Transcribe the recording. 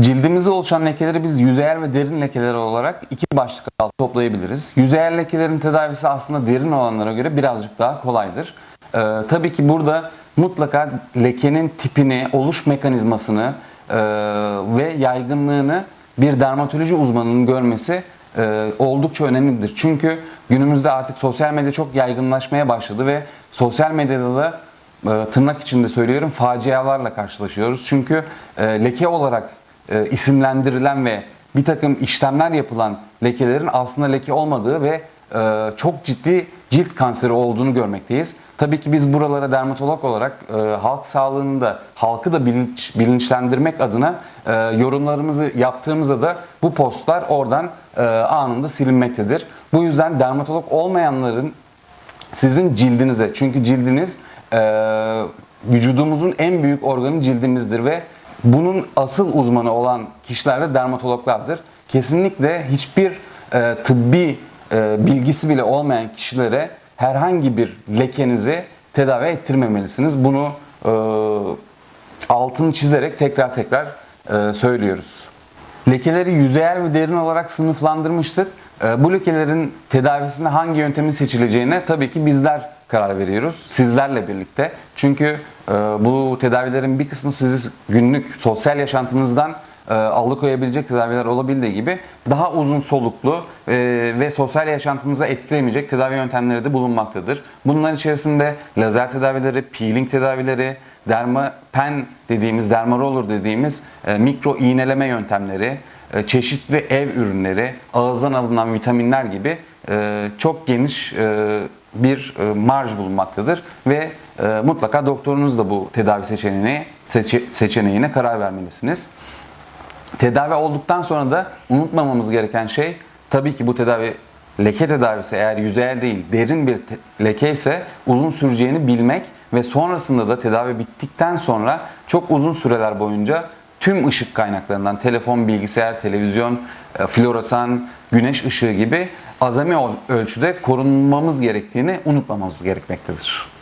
Cildimizde oluşan lekeleri biz yüzeyel ve derin lekeler olarak iki başlık altında toplayabiliriz. Yüzeyel lekelerin tedavisi aslında derin olanlara göre birazcık daha kolaydır. Ee, tabii ki burada mutlaka lekenin tipini, oluş mekanizmasını e, ve yaygınlığını bir dermatoloji uzmanının görmesi e, oldukça önemlidir. Çünkü günümüzde artık sosyal medya çok yaygınlaşmaya başladı ve sosyal medyada da e, tırnak içinde söylüyorum facialarla karşılaşıyoruz. Çünkü e, leke olarak e, isimlendirilen ve bir takım işlemler yapılan lekelerin aslında leke olmadığı ve e, çok ciddi cilt kanseri olduğunu görmekteyiz. Tabii ki biz buralara dermatolog olarak e, halk sağlığını da halkı da bilinç, bilinçlendirmek adına e, yorumlarımızı yaptığımızda da bu postlar oradan e, anında silinmektedir. Bu yüzden dermatolog olmayanların sizin cildinize çünkü cildiniz e, vücudumuzun en büyük organı cildimizdir ve bunun asıl uzmanı olan kişiler de dermatologlardır. Kesinlikle hiçbir e, tıbbi e, bilgisi bile olmayan kişilere herhangi bir lekenizi tedavi ettirmemelisiniz. Bunu e, altını çizerek tekrar tekrar e, söylüyoruz. Lekeleri yüzeyel ve derin olarak sınıflandırmıştık. Ee, Bu lekelerin tedavisinde hangi yöntemin seçileceğine tabii ki bizler karar veriyoruz. Sizlerle birlikte. Çünkü e, bu tedavilerin bir kısmı sizi günlük sosyal yaşantınızdan e, alıkoyabilecek tedaviler olabildiği gibi daha uzun soluklu e, ve sosyal yaşantınıza etkilemeyecek tedavi yöntemleri de bulunmaktadır. Bunların içerisinde lazer tedavileri, peeling tedavileri, dermapen dediğimiz, dermaroller dediğimiz e, mikro iğneleme yöntemleri, e, çeşitli ev ürünleri, ağızdan alınan vitaminler gibi e, çok geniş e, bir e, marj bulunmaktadır ve e, mutlaka doktorunuz da bu tedavi seçeneğine, seçe- seçeneğine karar vermelisiniz. Tedavi olduktan sonra da unutmamamız gereken şey tabii ki bu tedavi leke tedavisi eğer yüzeyel değil derin bir leke ise uzun süreceğini bilmek ve sonrasında da tedavi bittikten sonra çok uzun süreler boyunca tüm ışık kaynaklarından telefon, bilgisayar, televizyon, e, floresan, güneş ışığı gibi azami ölçüde korunmamız gerektiğini unutmamamız gerekmektedir.